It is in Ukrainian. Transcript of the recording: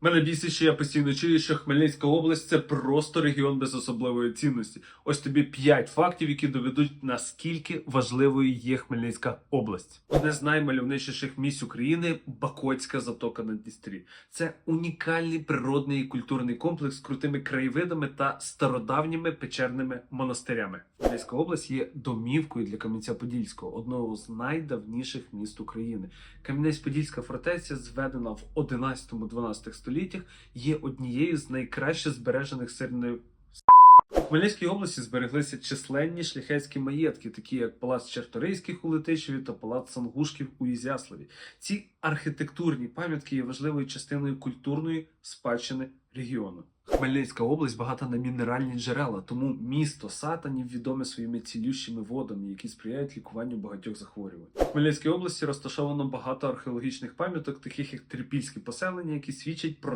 Мене бісить, що я постійно чую, що Хмельницька область це просто регіон без особливої цінності. Ось тобі 5 фактів, які доведуть наскільки важливою є Хмельницька область. Одне з наймальовничіших місць України Бакотська затока на Дністрі. Це унікальний природний і культурний комплекс з крутими краєвидами та стародавніми печерними монастирями. Хмельницька область є домівкою для Кам'янця-Подільського, одного з найдавніших міст України. Кам'янець-Подільська фортеця, зведена в 11-12 століттях, є однією з найкраще збережених серед у Хмельницькій області збереглися численні шляхетські маєтки, такі як палац Черторийських у Летичеві та палац Сангушків у Ізяславі. Ці архітектурні пам'ятки є важливою частиною культурної спадщини регіону. Хмельницька область багата на мінеральні джерела, тому місто Сатанів відоме своїми цілющими водами, які сприяють лікуванню багатьох захворювань. У Хмельницькій області розташовано багато археологічних пам'яток, таких як трипільські поселення, які свідчать про